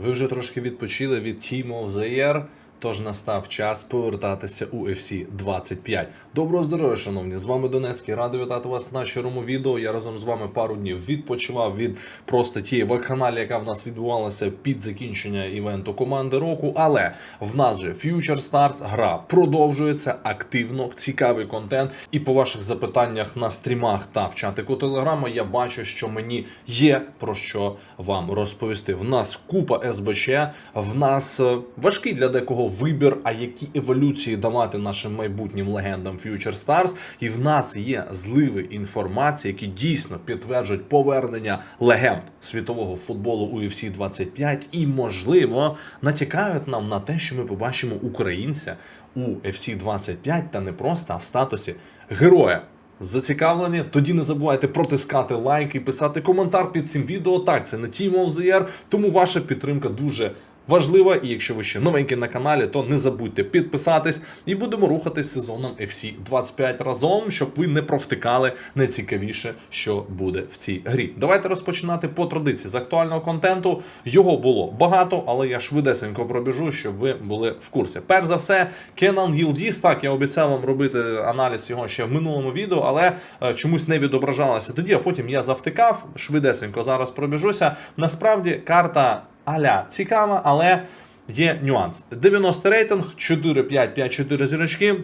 Ви вже трошки відпочили від Team of the Year, тож настав час повертатися у UFC 25. Доброго здоров'я, шановні! З вами Донецький. Радий вітати вас на щирому відео. Я разом з вами пару днів відпочивав від просто тієї вакханалії, яка в нас відбувалася під закінчення івенту команди року. Але в нас же Future Stars гра продовжується активно, цікавий контент. І по ваших запитаннях на стрімах та в чатику Телеграма я бачу, що мені є про що вам розповісти. В нас купа СБЧ, в нас е, важкий для декого вибір, а які еволюції давати нашим майбутнім легендам Future Stars. І в нас є зливи інформації, які дійсно підтверджують повернення легенд світового футболу у UFC 25 і, можливо, натякають нам на те, що ми побачимо українця у FC 25 та не просто а в статусі героя. Зацікавлені? Тоді не забувайте протискати лайк і писати коментар під цим відео. Так, це не Team of the Year, тому ваша підтримка дуже важлива. І якщо ви ще новенький на каналі, то не забудьте підписатись і будемо рухатись сезоном FC 25 разом, щоб ви не провтикали найцікавіше, що буде в цій грі. Давайте розпочинати по традиції з актуального контенту. Його було багато, але я швидесенько пробіжу, щоб ви були в курсі. Перш за все, Kenan Гілдіс, так я обіцяв вам робити аналіз його ще в минулому відео, але е, чомусь не відображалося тоді, а потім я завтикав. Швидесенько зараз пробіжуся. Насправді карта аля цікава, але є нюанс. 90 рейтинг, 4-5, 5-4 зірочки.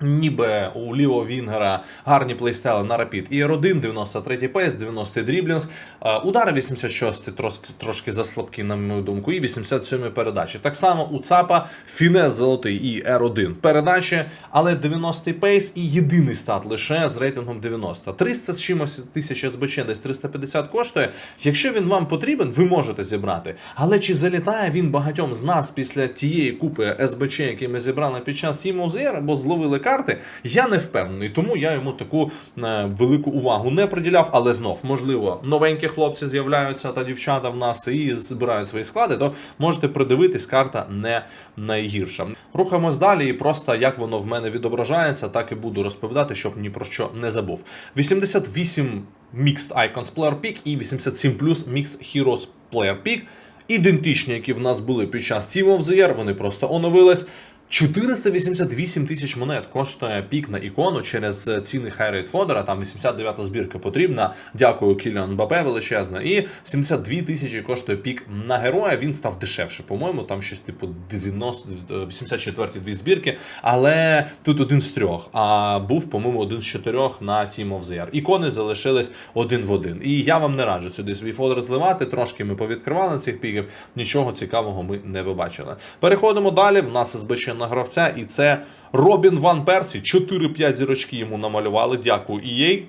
Ніби у лівого Вінгера гарні плейстайли на рапід. І R1, 93 пейс, 90 дріблінг. Е, Удари 86 трошки, трошки заслабкі, на мою думку, і 87 передачі. Так само у ЦАПа Фінес золотий і R1 передачі, але 90 пейс і єдиний стат лише з рейтингом 90. 300 з чимось тисяч СБЧ, десь 350 коштує. Якщо він вам потрібен, ви можете зібрати. Але чи залітає він багатьом з нас після тієї купи СБЧ, які ми зібрали під час of або зловили карти, я не впевнений, тому я йому таку е, велику увагу не приділяв. Але знов, можливо, новенькі хлопці з'являються та дівчата в нас і збирають свої склади, то можете придивитись, карта не найгірша. Рухаємось далі, і просто як воно в мене відображається, так і буду розповідати, щоб ні про що не забув. 88 Mixed Icons Player Pick і 87 Mixed Heroes Player Pick. Ідентичні, які в нас були під час Team of the Year, вони просто оновились. 488 тисяч монет коштує пік на ікону через ціни Хайрейт Фодера. Там 89-та збірка потрібна. Дякую, Кіліан Бапе величезна. І 72 тисячі коштує пік на героя. Він став дешевше, по-моєму. Там щось типу 90, 84 дві збірки. Але тут один з трьох. А був, по-моєму, один з чотирьох на Team of the Year. Ікони залишились один в один. І я вам не раджу сюди свій фодер зливати. Трошки ми повідкривали цих піків. Нічого цікавого ми не побачили. Переходимо далі. В нас СБЧ на гравця, і це Робін Ван Персі. 4-5 зірочки йому намалювали. Дякую EA.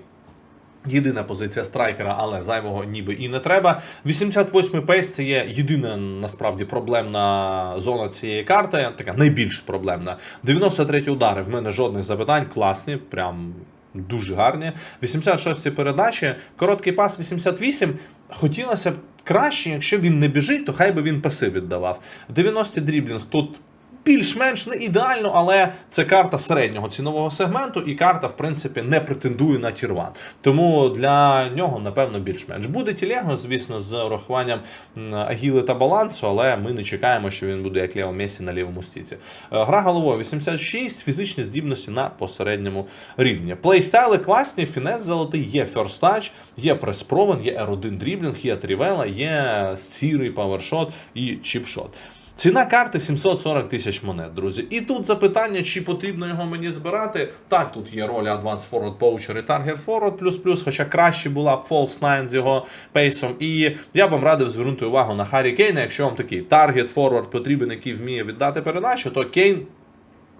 Єдина позиція страйкера, але зайвого ніби і не треба. 88-й пейс це є єдина насправді проблемна зона цієї карти, така найбільш проблемна. 93-й удари. В мене жодних запитань, класні, прям. Дуже гарні. 86 передачі, короткий пас 88. Хотілося б краще, якщо він не біжить, то хай би він паси віддавав. 90-й дріблінг тут більш-менш не ідеально, але це карта середнього цінового сегменту, і карта, в принципі, не претендує на тірван. Тому для нього, напевно, більш-менш. Буде тілего, звісно, з урахуванням агіли та балансу, але ми не чекаємо, що він буде як Лео Месі на лівому стіці. Е, Гра головою 86, фізичні здібності на посередньому рівні. Плейстайли класні, фінес золотий, є First Touch, є преспровен, є R1 дріблінг, є трівела, є стірий павершот і чіпшот. Ціна карти 740 тисяч монет, друзі. І тут запитання, чи потрібно його мені збирати. Так, тут є роль Advanced Forward Poacher і Target Forward плюс-плюс, хоча краще була б False Nine з його пейсом. І я б вам радив звернути увагу на Харі Кейна, якщо вам такий Target Forward потрібен, який вміє віддати передачу, то Кейн.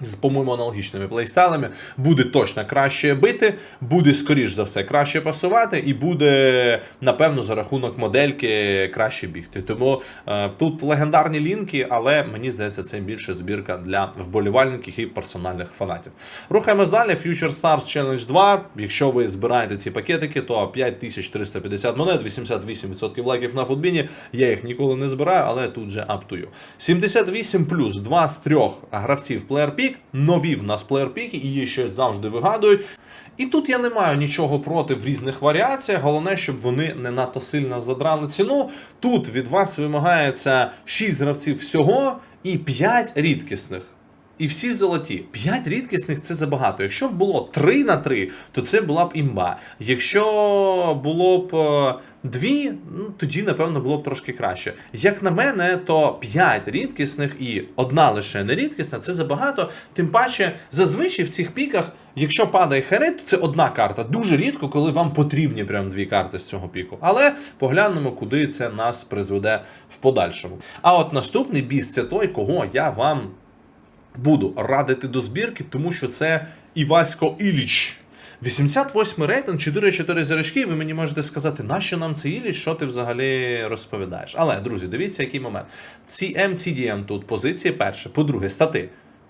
З, по-моєму, аналогічними плейстайлами буде точно краще бити, буде, скоріш за все, краще пасувати, і буде, напевно, за рахунок модельки краще бігти. Тому е, тут легендарні лінки, але мені здається, це більше збірка для вболівальників і персональних фанатів. Рухаємось далі. Future Stars Challenge 2. Якщо ви збираєте ці пакетики, то 5350 монет, 88% лайків на футбіні. Я їх ніколи не збираю, але тут же you. 78 плюс 2 з 3 гравців Player Pick. Пік, нові в нас плеєр-піки, її щось завжди вигадують. І тут я не маю нічого проти в різних варіаціях. Головне, щоб вони не надто сильно задрали ціну. Тут від вас вимагається 6 гравців всього і 5 рідкісних. І всі золоті. 5 рідкісних це забагато. Якщо б було 3 на 3, то це була б імба. Якщо було б 2, ну тоді, напевно, було б трошки краще. Як на мене, то 5 рідкісних і одна лише не рідкісна це забагато. Тим паче, зазвичай в цих піках, якщо падає херет, то це одна карта. Дуже рідко, коли вам потрібні прям дві карти з цього піку. Але поглянемо, куди це нас призведе в подальшому. А от наступний біс це той, кого я вам буду радити до збірки, тому що це Івасько Іліч. 88 рейтинг, 4-4 зірочки, ви мені можете сказати, нащо нам це Іліч, що ти взагалі розповідаєш. Але, друзі, дивіться, який момент. Ці MCDM тут позиції перше. По-друге, стати.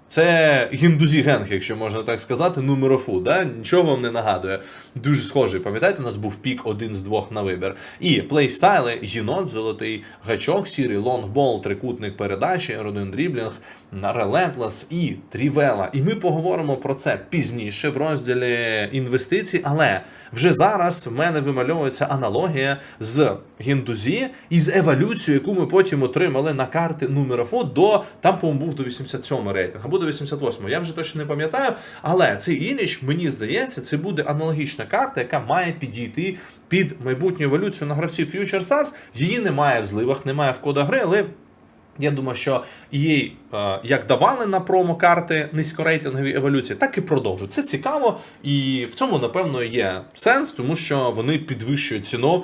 Це гіндузі генг, якщо можна так сказати, нумерофу, да? нічого вам не нагадує. Дуже схожий. Пам'ятаєте, у нас був пік один з двох на вибір. І плейстайли, жінот, золотий гачок, сірий, лонгбол, трикутник передачі, родин дріблінг, Relentless і Трівела. І ми поговоримо про це пізніше в розділі інвестицій. Але вже зараз в мене вимальовується аналогія з гіндузі і з еволюцією, яку ми потім отримали на карти нумерофу до там, по-моєму, був до 87 рейтинг, до 88. Я вже точно не пам'ятаю. Але цей Іліч, мені здається, це буде аналогічна карта, яка має підійти під майбутню еволюцію на гравців Future Stars. Її немає в зливах, немає в кода гри, але. Я думаю, що їй е, як давали на промо-карти низькорейтингові еволюції, так і продовжують. Це цікаво, і в цьому, напевно, є сенс, тому що вони підвищують ціну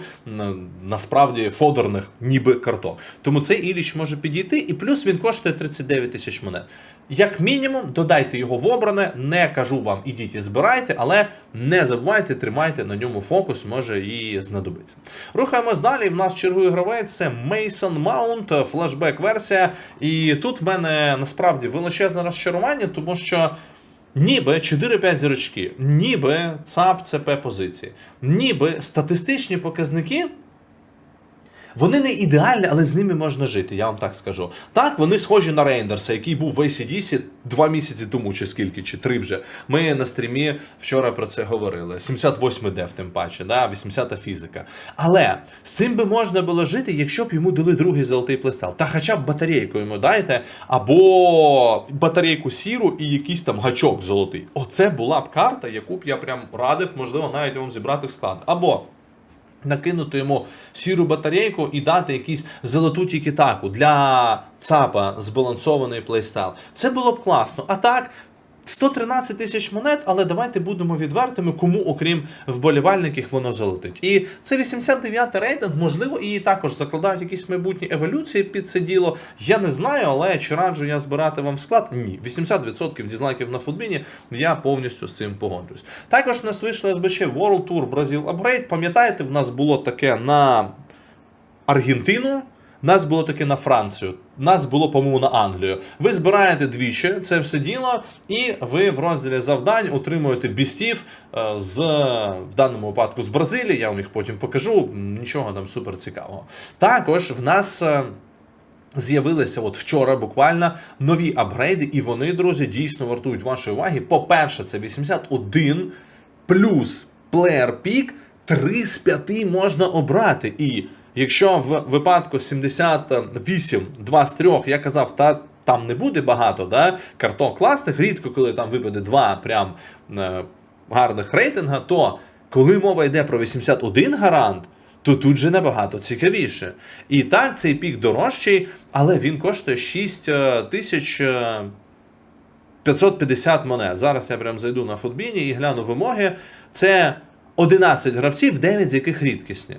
насправді фодерних ніби карток. Тому цей Іліч може підійти, і плюс він коштує 39 тисяч монет. Як мінімум, додайте його в обране, не кажу вам, ідіть і збирайте, але не забувайте, тримайте на ньому фокус, може і знадобиться. Рухаємось далі. В нас черговий гравець це Mason Mount, флешбек-версія. І тут в мене насправді величезне розчарування, тому що. Ніби 4-5 зірочки, ніби ЦАП ЦП позиції, ніби статистичні показники. Вони не ідеальні, але з ними можна жити, я вам так скажу. Так, вони схожі на Рейндерса, який був в ACDC два місяці тому, чи скільки, чи три вже. Ми на стрімі вчора про це говорили. 78 дев, тим паче, да? 80 фізика. Але з цим би можна було жити, якщо б йому дали другий золотий плестал. Та хоча б батарейку йому дайте, або батарейку сіру і якийсь там гачок золотий. Оце була б карта, яку б я прям радив, можливо, навіть вам зібрати в склад. Або накинути йому сіру батарейку і дати якийсь золоту тікітаку для ЦАПа збалансований плейстайл. Це було б класно. А так. 113 тисяч монет, але давайте будемо відвертими, кому, окрім вболівальників, воно золотить. І це 89-й рейтинг, можливо, і також закладають якісь майбутні еволюції під це діло. Я не знаю, але чи раджу я збирати вам склад? Ні. 80% дізлайків на футбіні, я повністю з цим погоджуюсь. Також нас вийшло СБЧ World Tour Brazil Upgrade. Пам'ятаєте, в нас було таке на Аргентину. Нас було таке на Францію, нас було, по-моєму, на Англію. Ви збираєте двічі це все діло, і ви в розділі завдань отримуєте бістів е, з в даному випадку з Бразилії. Я вам їх потім покажу. Нічого там супер цікавого. Також в нас. е, З'явилися от вчора буквально нові апгрейди, і вони, друзі, дійсно вартують вашої уваги. По-перше, це 81 плюс плеєр пік, 3 з 5 можна обрати. І якщо в випадку 78, 2 з 3, я казав, та там не буде багато, да, карток класних, рідко, коли там випаде два прям е, гарних рейтинга, то коли мова йде про 81 гарант, то тут же набагато цікавіше. І так, цей пік дорожчий, але він коштує 6 е, тисяч. 550 монет. Зараз я прям зайду на футбіні і гляну вимоги. Це 11 гравців, 9 з яких рідкісні.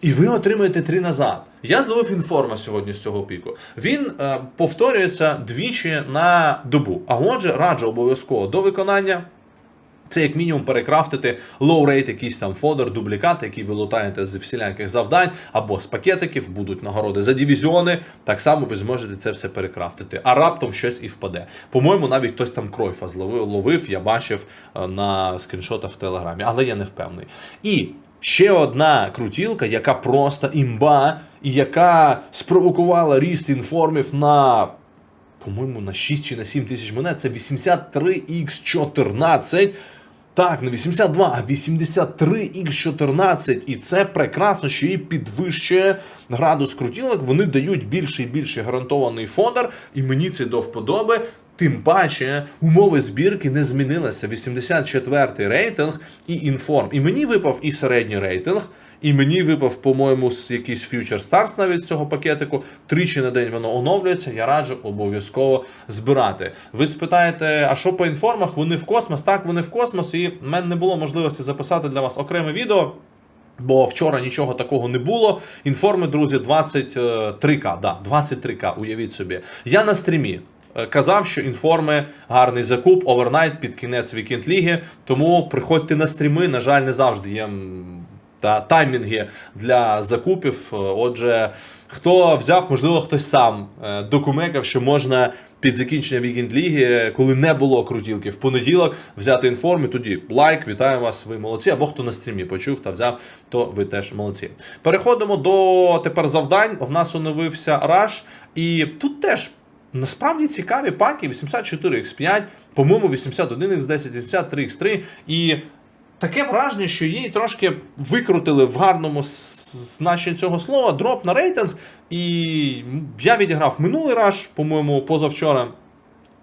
І ви отримуєте 3 назад. Я зловив інформа сьогодні з цього піку. Він е, повторюється двічі на добу. А отже, раджу обов'язково до виконання. Це як мінімум перекрафтити лоу-рейт, якийсь там фодер, дублікат, який ви лутаєте з всіляких завдань, або з пакетиків, будуть нагороди за дивізіони. Так само ви зможете це все перекрафтити. А раптом щось і впаде. По-моєму, навіть хтось там кройфа зловив, ловив, я бачив е, на скріншотах в Телеграмі, але я не впевнений. І ще одна крутілка, яка просто імба, і яка спровокувала ріст інформів на по-моєму, на 6 чи на 7 тисяч монет. Це 83X14. Так, не 82, а 83X14. І це прекрасно, що її підвищує градус крутілок. Вони дають більше і більше гарантований фодер, і мені це до вподоби. Тим паче умови збірки не змінилися. 84-й рейтинг і інформ. І мені випав і середній рейтинг, і мені випав, по-моєму, якийсь Future Stars навіть з цього пакетику. Тричі на день воно оновлюється. Я раджу обов'язково збирати. Ви спитаєте, а що по інформах? Вони в космос? Так, вони в космос, і в мене не було можливості записати для вас окреме відео. Бо вчора нічого такого не було. Інформи, друзі, 23к. Да, 23к, уявіть собі. Я на стрімі. Е, Казав, що інформи гарний закуп, овернайт під кінець вікенд ліги. Тому приходьте на стріми. На жаль, не завжди є та таймінги для закупів. Е, Отже, хто взяв, можливо, хтось сам е, докумекав, що можна під закінчення вікенд ліги, коли не було крутілки в понеділок, взяти інформи. Тоді лайк, вітаю вас, ви молодці. Або хто на стрімі почув та взяв, то ви теж молодці. Переходимо до тепер завдань. В нас оновився Rush, і тут теж. Насправді цікаві паки 84x5, по-моєму, 81x10, 83x3. І таке враження, що її трошки викрутили в гарному значенні цього слова, дроп на рейтинг. І я відіграв минулий раш, по-моєму, позавчора.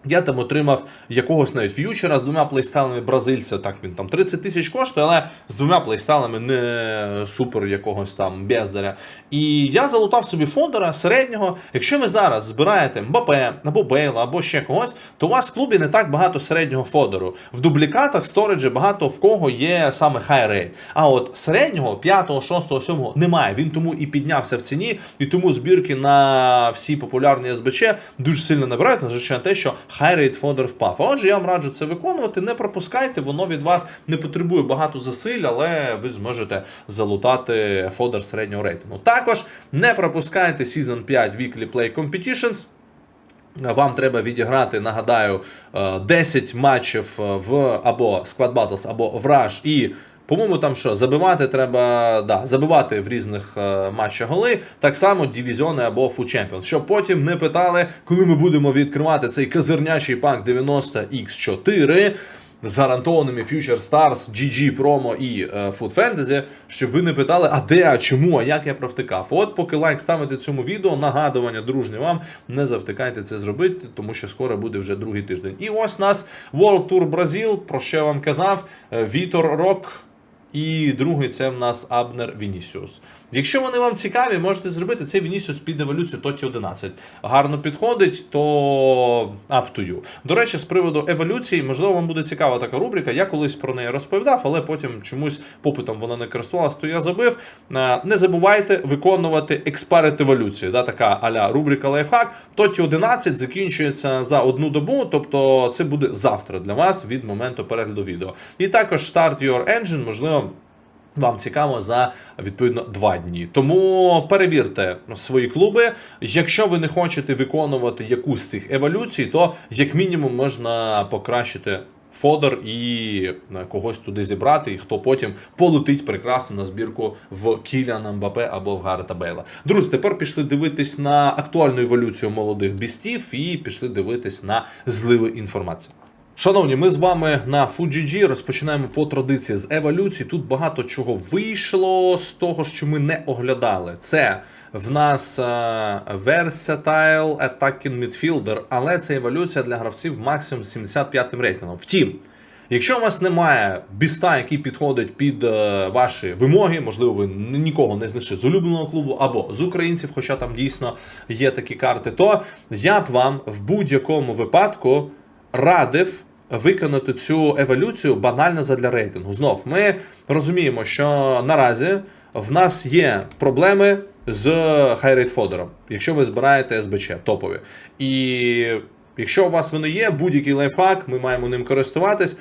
Я там отримав якогось навіть ф'ючера з двома плейстайлами бразильця. Так він там 30 тисяч коштує, але з двома плейстайлами не супер якогось там бездаря. І я залутав собі фондера середнього. Якщо ви зараз збираєте Мбапе або Бейла, або ще когось, то у вас в клубі не так багато середнього фодеру. В дублікатах сториджі багато в кого є саме high rate. А от середнього 5, 6, 7 немає. Він тому і піднявся в ціні, і тому збірки на всі популярні СБЧ дуже сильно набирають, незважаючи на те, що хай-рейт фодер впав. Отже, я вам раджу це виконувати. Не пропускайте, воно від вас не потребує багато зусиль, але ви зможете залутати фодер середнього рейтингу. Також не пропускайте Season 5 Weekly Play Competitions. Вам треба відіграти, нагадаю, е, 10 матчів е, в або Squad Battles, або в Rush і. По-моєму, там що, забивати треба, да, забивати в різних е, матчах голи, так само дивізіони або Food Champions, щоб потім не питали, коли ми будемо відкривати цей козирнячий пак 90X4 з гарантованими Future Stars, GG Promo і е, Food Fantasy, щоб ви не питали, а де, а чому, а як я провтикав. От поки лайк ставите цьому відео, нагадування дружнє вам, не завтикайте це зробити, тому що скоро буде вже другий тиждень. І ось нас World Tour Brazil, про що я вам казав, е, Вітор Рок. І другий це в нас Абнер Вінісіус. Якщо вони вам цікаві, можете зробити цей Вінісіус під еволюцію Тоті 11. Гарно підходить, то you. До речі, з приводу еволюції, можливо, вам буде цікава така рубрика. Я колись про неї розповідав, але потім чомусь попитом вона не користувалась, то я забив. Е, Не забувайте виконувати експерит еволюції. Да, така аля рубрика лайфхак. Тоті 11 закінчується за одну добу, тобто це буде завтра для вас від моменту перегляду відео. І також Start Your Engine, можливо. Вам цікаво за відповідно два дні. Тому перевірте свої клуби. Якщо ви не хочете виконувати якусь з цих еволюцій, то як мінімум можна покращити фодер і е, когось туди зібрати, і хто потім полетить прекрасно на збірку в Кіліана Мбапе або в Гарета Бейла. Друзі, тепер пішли дивитись на актуальну еволюцію молодих бістів і пішли дивитись на зливи інформації. Шановні, ми з вами на FUGG розпочинаємо по традиції з еволюції. Тут багато чого вийшло з того, що ми не оглядали. Це в нас е, Versatile Attacking Midfielder, але це еволюція для гравців максимум з 75 рейтингом. Втім, якщо у вас немає біста, який підходить під е, ваші вимоги, можливо, ви нікого не знайшли з улюбленого клубу або з українців, хоча там дійсно є такі карти, то я б вам в будь-якому випадку радив виконати цю еволюцію банально задля рейтингу. Знов ми розуміємо, що наразі в нас є проблеми з хайрейт фодером, якщо ви збираєте СБЧ топові. І Якщо у вас вони є, будь-який лайфхак, ми маємо ним користуватись.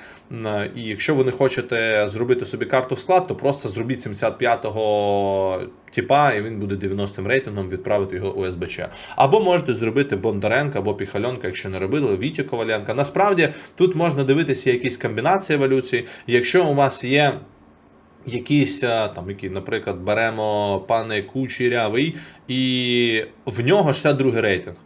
І якщо ви не хочете зробити собі карту в склад, то просто зробіть 75-го типа, і він буде 90-м рейтингом, відправити його у СБЧ. Або можете зробити Бондаренка або Піхальонка, якщо не робили, Вітю Коваленка. Насправді тут можна дивитися якісь комбінації еволюції. Якщо у вас є якийсь там, який, наприклад, беремо пане Кучерявий, і в нього 62 рейтинг.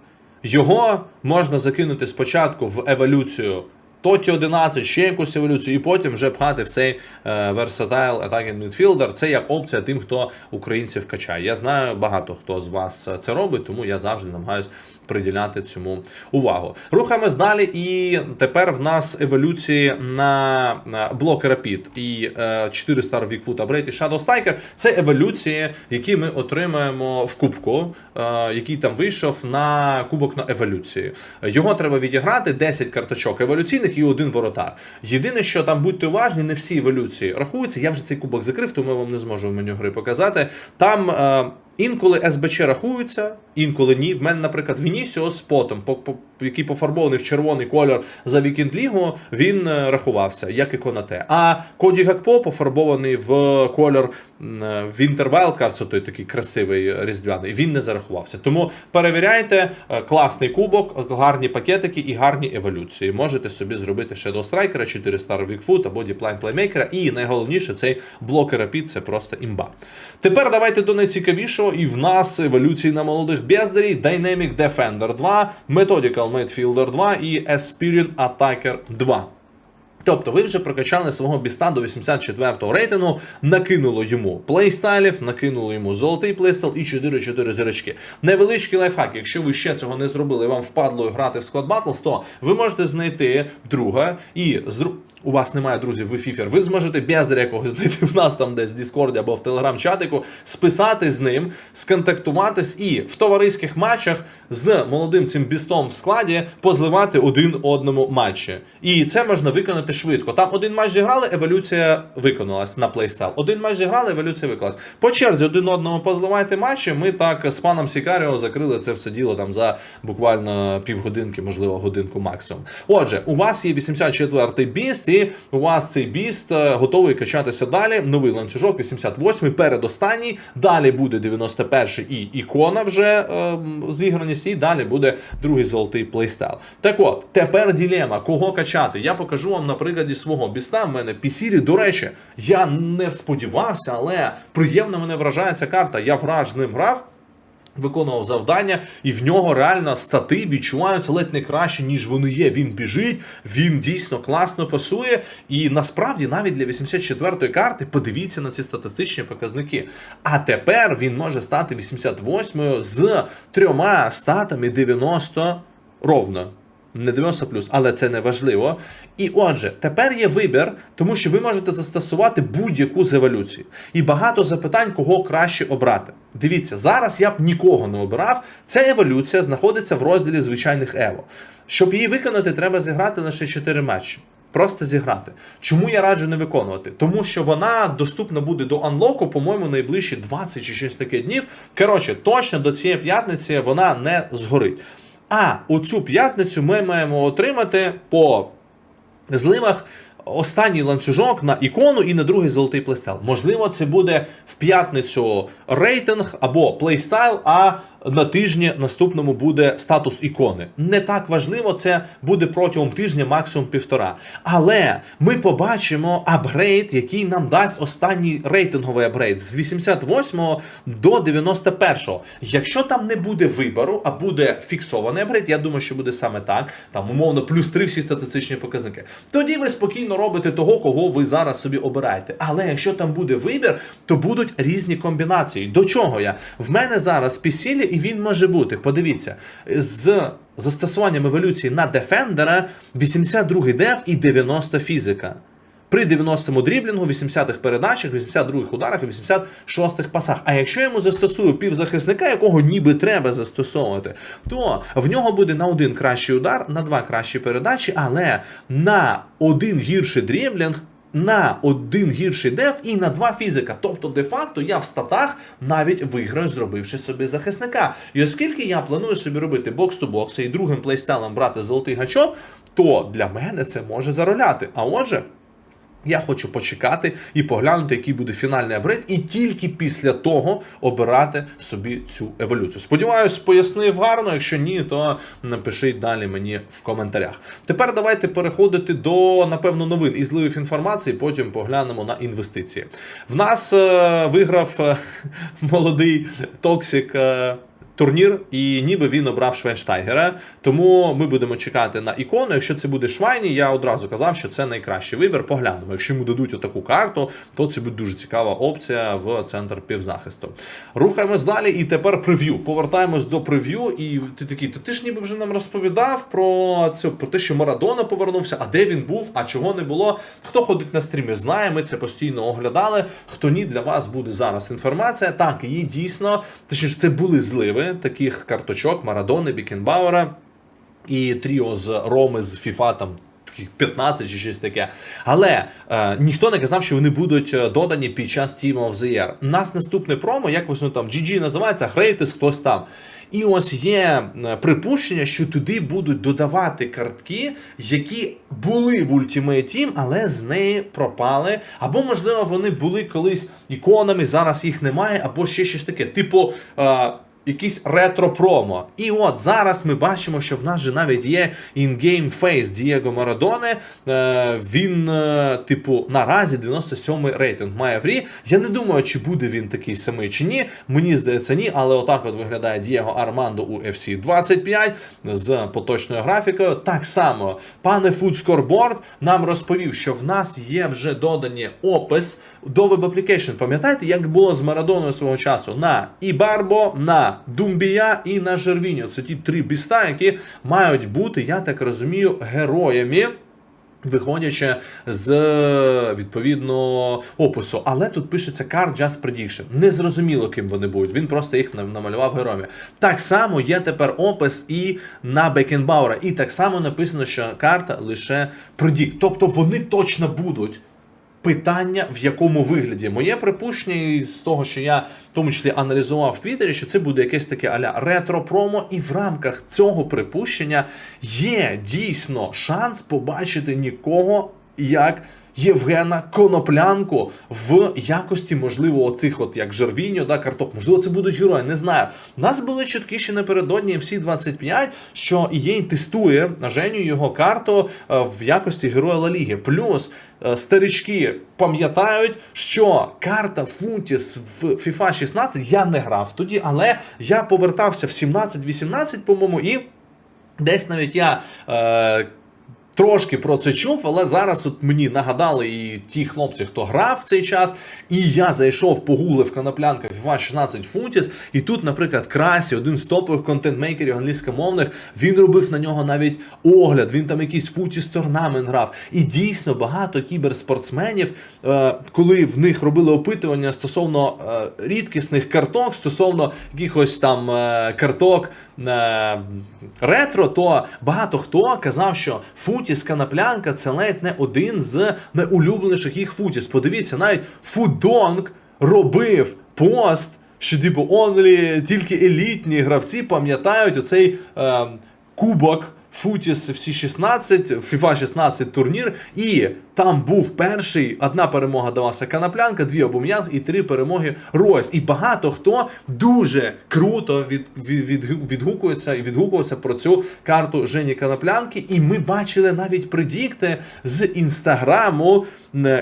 Його можна закинути спочатку в еволюцію Тоті 11, ще якусь еволюцію, і потім вже пхати в цей е, Versatile Attacking Midfielder. Це як опція тим, хто українців качає. Я знаю, багато хто з вас це робить, тому я завжди намагаюсь приділяти цьому увагу. Рухаємось далі, і тепер в нас еволюції на, блок Rapid і е, 4 Star Weak Foot Upgrade і Shadow Striker. Це еволюції, які ми отримаємо в кубку, е, який там вийшов на кубок на еволюції. Його треба відіграти 10 карточок еволюційних і один воротар. Єдине, що там будьте уважні, не всі еволюції рахуються. Я вже цей кубок закрив, тому я вам не зможу в меню гри показати. Там. Інколи СБЧ рахуються, інколи ні. В мене, наприклад, Вінісіос потом, по, по, який пофарбований в червоний кольор за Вікінд Лігу, він е, рахувався, як і Конате. А Коді Гакпо пофарбований в кольор Winter Wildcards, той такий красивий різдвяний, він не зарахувався. Тому перевіряйте, е, класний кубок, гарні пакетики і гарні еволюції. Можете собі зробити Shadow Striker, 4 Star Foot або Deepline Playmaker. І найголовніше цей блокер Rapid, це просто імба. Тепер давайте до найцікавішого. І в нас еволюції на молодих бездарі Dynamic Defender 2, Methodical Midfielder 2 і Aspirin Attacker 2. Тобто ви вже прокачали свого біста до 84-го рейтингу, накинуло йому плейстайлів, накинуло йому золотий плейстайл і 4-4 зірочки. Невеличкий лайфхак, якщо ви ще цього не зробили, і вам впадло грати в Squad Battles, то ви можете знайти друга і з у вас немає друзів в фіфер, ви зможете бездаря якогось знайти в нас там десь в Discord або в телеграм-чатику, списати з ним, сконтактуватись і в товариських матчах з молодим цим бістом в складі позливати один одному матчі. І це можна виконати швидко. Там один матч зіграли, еволюція виконалась на плейстайл. Один матч зіграли, еволюція виконалась. По черзі один одному позливайте матчі. Ми так з паном Сікаріо закрили це все діло там за буквально півгодинки, можливо, годинку максимум. Отже, у вас є 84-й біст і у вас цей біст е, готовий качатися далі. Новий ланцюжок, 88-й, передостанній. Далі буде 91-й і ікона вже е, зіграність, і далі буде другий золотий плейстайл. Так от, тепер ділема, кого качати. Я покажу вам на прикладі свого біста. В мене Пісірі, до речі, я не сподівався, але приємно мене вражає ця карта. Я враж ним грав. Виконував завдання, і в нього реально стати відчуваються ледь не краще, ніж вони є. Він біжить, він дійсно класно пасує. І насправді навіть для 84-ї карти подивіться на ці статистичні показники. А тепер він може стати 88-ю з трьома статами 90 ровно. Не 90 але це не важливо. І отже, тепер є вибір, тому що ви можете застосувати будь-яку з еволюцій. І багато запитань, кого краще обрати. Дивіться, зараз я б нікого не обирав. Ця еволюція знаходиться в розділі звичайних Ево. Щоб її виконати, треба зіграти лише 4 матчі. Просто зіграти. Чому я раджу не виконувати? Тому що вона доступна буде до анлоку, по-моєму, найближчі 20 чи щось таке днів. Коротше, точно до цієї п'ятниці вона не згорить. А у цю п'ятницю ми маємо отримати по зливах останній ланцюжок на ікону і на другий золотий плейстайл. Можливо, це буде в п'ятницю рейтинг або плейстайл, а на тижні наступному буде статус ікони. Не так важливо, це буде протягом тижня, максимум півтора. Але ми побачимо апгрейд, який нам дасть останній рейтинговий апгрейд з 88 до 91. Якщо там не буде вибору, а буде фіксований апгрейд, я думаю, що буде саме так. Там умовно плюс 3 всі статистичні показники. Тоді ви спокійно робите того, кого ви зараз собі обираєте. Але якщо там буде вибір, то будуть різні комбінації. До чого я? В мене зараз пісілі і він може бути. Подивіться, з застосуванням еволюції на Дефендера 82-й деф і 90 фізика. При 90-му дріблінгу, 80-х передачах, 82-х ударах і 86-х пасах. А якщо я йому застосую півзахисника, якого ніби треба застосовувати, то в нього буде на один кращий удар, на два кращі передачі, але на один гірший дріблінг на один гірший деф і на два фізика. Тобто, де-факто, я в статах навіть виграю, зробивши собі захисника. І оскільки я планую собі робити бокс-ту-бокс і другим плейстайлом брати золотий гачок, то для мене це може зароляти. А отже. Я хочу почекати і поглянути, який буде фінальний апгрейд, і тільки після того обирати собі цю еволюцію. Сподіваюсь, пояснив гарно. Якщо ні, то напишіть далі мені в коментарях. Тепер давайте переходити до напевно новин і зливів інформації. Потім поглянемо на інвестиції. В нас е, виграв е, молодий Токсик. Е, турнір, і ніби він обрав Швенштайгера. Тому ми будемо чекати на ікону. Якщо це буде Швайні, я одразу казав, що це найкращий вибір. Поглянемо. Якщо йому дадуть отаку карту, то це буде дуже цікава опція в центр півзахисту. Рухаємось далі, і тепер прев'ю. Повертаємось до прев'ю, і ти такий, та ти ж ніби вже нам розповідав про це, про те, що Марадона повернувся, а де він був, а чого не було. Хто ходить на стріми, знає, ми це постійно оглядали. Хто ні, для вас буде зараз інформація. Так, її дійсно, точніше, це були зливи таких карточок Марадони, Бікенбауера і тріо з Роми з FIFA там. 15 чи щось таке. Але е, ніхто не казав, що вони будуть е, додані під час Team of the Year. Нас наступне промо, як воно там GG називається, Грейтес хтось там. І ось є е, припущення, що туди будуть додавати картки, які були в Ultimate Team, але з неї пропали. Або, можливо, вони були колись іконами, зараз їх немає, або ще щось таке. Типу. Е, Якийсь ретро-промо. І от зараз ми бачимо, що в нас же навіть є in-game фейс Дієго Марадоне. Е, він, е, типу, наразі 97-й рейтинг має в рі. Я не думаю, чи буде він такий самий чи ні. Мені здається, ні, але отак от виглядає Дієго Армандо у FC 25 з поточною графікою. Так само, пане Scoreboard нам розповів, що в нас є вже додані опис до Application. Пам'ятаєте, як було з Марадоною свого часу на Ібарбо, на Думбія і на Жервіньо. Це ті три біста, які мають бути, я так розумію, героями. Виходячи з відповідно опису, але тут пишеться Card Just Prediction. Незрозуміло, ким вони будуть. Він просто їх нам- намалював героями. Так само є тепер опис і на Бекенбауера. І так само написано, що карта лише Predict. Тобто вони точно будуть. Питання в якому вигляді. Моє припущення із того, що я в тому числі аналізував в Твіттері, що це буде якесь таке аля ретро-промо, і в рамках цього припущення є дійсно шанс побачити нікого як. Євгена Коноплянку в якості, можливо, оцих, от як Жервіньо, да, карток. Можливо, це будуть герої, не знаю. У нас були чутки ще напередодні всі 25, що EA тестує Женю його карту е, в якості героя Ла Ліги. Плюс е, старички пам'ятають, що карта Фунтіс в FIFA 16 я не грав тоді, але я повертався в 17-18, по-моєму, і десь навіть я. Е, Трошки про це чув, але зараз от мені нагадали і ті хлопці, хто грав в цей час, і я зайшов погуглив коноплянка FIFA 16 фунтіс, і тут, наприклад, Красі, один з топових контент-мейкерів англійськомовних, він робив на нього навіть огляд. Він там якийсь футіс торнамент грав. І дійсно багато кіберспортсменів, е, коли в них робили опитування стосовно е, рідкісних карток, стосовно якихось там е, карток ретро, то багато хто казав, що Футіс Канаплянка це навіть не один з найулюбленіших їх Футіс. Подивіться, навіть Фудонг робив пост, що типу онлі тільки елітні гравці пам'ятають оцей е, кубок. Футіс всі 16, FIFA 16 турнір, і там був перший, одна перемога давався Канаплянка, дві Обум'янг і три перемоги Ройс. І багато хто дуже круто від, від, від, відгукується і відгукувався про цю карту Жені Канаплянки. І ми бачили навіть предікти з інстаграму,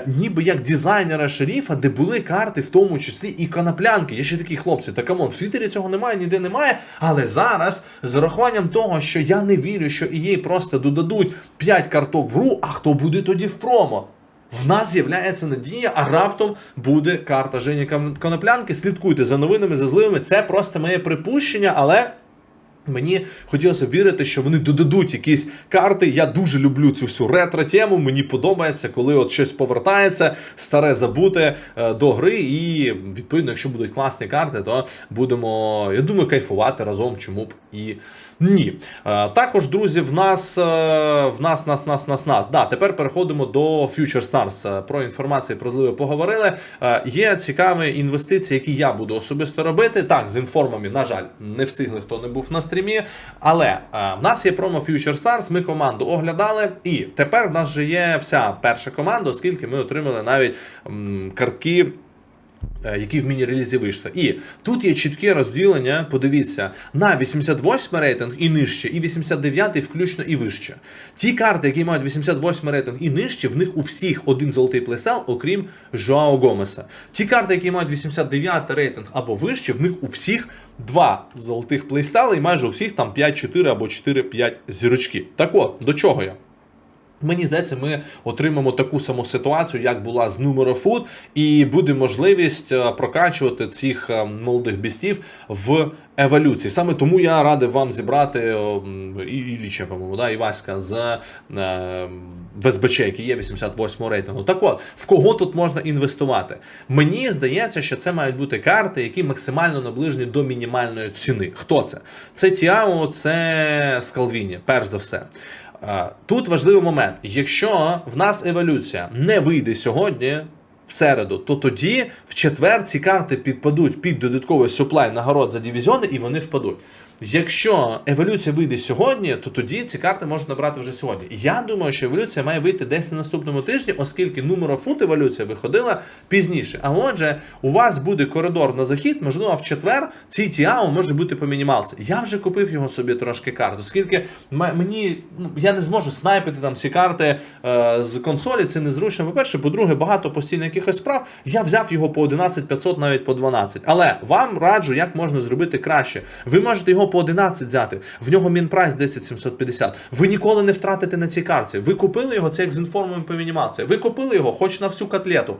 ніби як дизайнера шеріфа, де були карти, в тому числі і Канаплянки. Є ще такі хлопці. Та камон, в Твіттері цього немає, ніде немає. Але зараз, з урахуванням того, що я не вірю, що її просто додадуть 5 карток в ру, а хто буде тоді в промо? В нас з'являється надія, а раптом буде карта Жені Коноплянки. Слідкуйте за новинами, за зливами. Це просто моє припущення, але. Мені хотілося вірити, що вони додадуть якісь карти. Я дуже люблю цю всю ретро-тему. Мені подобається, коли от щось повертається, старе забуте е, до гри. І відповідно, якщо будуть класні карти, то будемо, я думаю, кайфувати разом, чому б і ні. Е, Також, друзі, в нас е, в нас, нас, нас, нас, нас. Да, тепер переходимо до Future Stars. Про інформацію про зливи поговорили. Є цікаві інвестиції, які я буду особисто робити. Так, з інформами, на жаль, не встигли, хто не був на стрімі. Але е, в нас є промо Future Stars, ми команду оглядали, і тепер в нас вже є вся перша команда, оскільки ми отримали навіть м, картки які в міні-релізі вийшли. І тут є чітке розділення, подивіться, на 88 рейтинг і нижче, і 89 включно і вище. Ті карти, які мають 88 рейтинг і нижче, в них у всіх один золотий плейсел, окрім Жоао Гомеса. Ті карти, які мають 89 рейтинг або вище, в них у всіх два золотих плейстели, і майже у всіх там 5-4 або 4-5 зірочки. Так от, до чого я? Мені здається, ми отримаємо таку саму ситуацію, як була з Food, і буде можливість е, прокачувати цих е, молодих бістів в еволюції. Саме тому я радив вам зібрати о, і Ілліча, по-моєму, да, і Васька з е, ВСБЧ, який є 88 рейтингу. Так от, в кого тут можна інвестувати? Мені здається, що це мають бути карти, які максимально наближені до мінімальної ціни. Хто це? Це Тіао, це Скалвіні, перш за все. Тут важливий момент: якщо в нас еволюція не вийде сьогодні. В середу, то тоді в четвер ці карти підпадуть під додатковий суплай нагород за дивізіони і вони впадуть. Якщо еволюція вийде сьогодні, то тоді ці карти можна набрати вже сьогодні. Я думаю, що еволюція має вийти десь на наступному тижні, оскільки numero фут еволюція виходила пізніше. А отже, у вас буде коридор на захід, можливо, в четвер цей Тіао може бути по мінімалці. Я вже купив його собі трошки карт, оскільки мені ну, я не зможу снайпити там ці карти е, з консолі. Це незручно. По-перше, по-друге, багато постійно якихось справ. Я взяв його по 11 500, навіть по 12. Але вам раджу, як можна зробити краще. Ви можете його по 11 взяти. В нього мінпрайс 10 750. Ви ніколи не втратите на цій карті. Ви купили його, це як з інформою по мінімації. Ви купили його, хоч на всю котлету.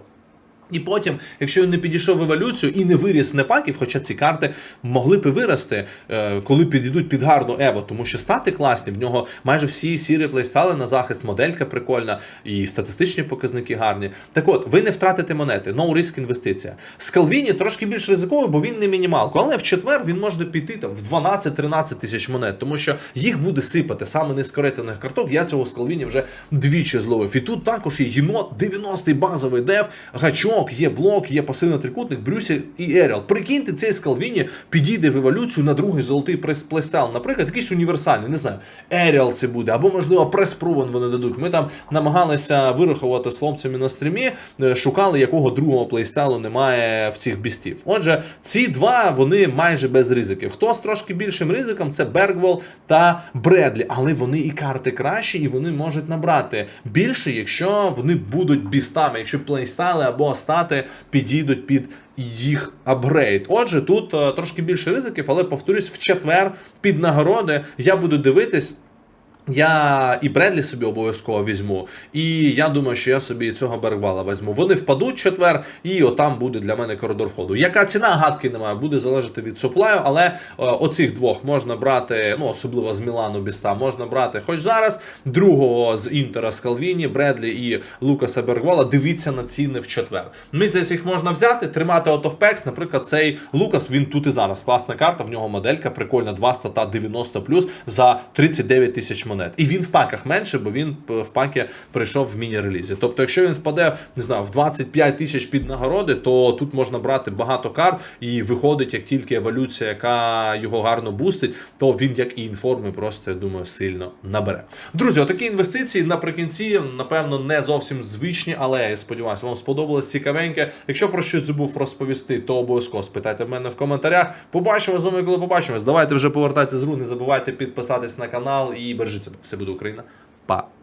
І потім, якщо він не підійшов в еволюцію і не виріс непаків, хоча ці карти могли б і вирости, е, коли підійдуть під гарну Ево, тому що стати класні, в нього майже всі сірі плейстали на захист, моделька прикольна, і статистичні показники гарні. Так от, ви не втратите монети, no risk інвестиція. Скалвіні трошки більш ризиковий, бо він не мінімалку, але в четвер він може піти там в 12-13 тисяч монет, тому що їх буде сипати саме низькорейтинних карток. Я цього Скалвіні вже двічі зловив. І тут також є єнот, 90-й базовий дев, гачок, є блок, є пасивний трикутник, Брюсі і Еріал. Прикиньте, цей Скалвіні підійде в еволюцію на другий золотий плейстайл. Наприклад, якийсь універсальний, не знаю, Еріал це буде, або можливо прес-провен вони дадуть. Ми там намагалися вирахувати з хлопцями на стрімі, е, шукали, якого другого плейстайлу немає в цих бістів. Отже, ці два вони майже без ризиків. Хто з трошки більшим ризиком, це Бергвол та Бредлі, але вони і карти кращі, і вони можуть набрати більше, якщо вони будуть бістами, якщо плейстайли або стати підійдуть під. Їх апгрейд. Отже, тут е, трошки більше ризиків, але повторюсь, в четвер під нагороди я буду дивитись. Я і Бредлі собі обов'язково візьму, і я думаю, що я собі цього Бергвала візьму. Вони впадуть четвер, і отам буде для мене коридор входу. Яка ціна гадки немає, буде залежати від суплаю, але е, оцих двох можна брати, ну особливо з Мілану Біста, можна брати хоч зараз. Другого з Інтера з Калвіні, Бредлі і Лукаса Бергвала. Дивіться на ціни в четвер. Ми здається, їх можна взяти, тримати packs. Наприклад, цей Лукас він тут і зараз. Класна карта, в нього моделька, прикольна, 2 стата 90 за 39 тисяч монет. І він в паках менше, бо він в паки прийшов в міні-релізі. Тобто, якщо він впаде, не знаю, в 25 тисяч під нагороди, то тут можна брати багато карт, і виходить, як тільки еволюція, яка його гарно бустить, то він, як і інформи, просто я думаю, сильно набере. Друзі, отакі інвестиції наприкінці, напевно, не зовсім звичні, але я сподіваюся, вам сподобалось цікавеньке. Якщо про щось забув розповісти, то обов'язково спитайте в мене в коментарях. Побачимо з вами, коли побачимось. Давайте вже повертайтеся з гру. Не забувайте підписатись на канал і бережіть себе. Все буде Україна. Па-па.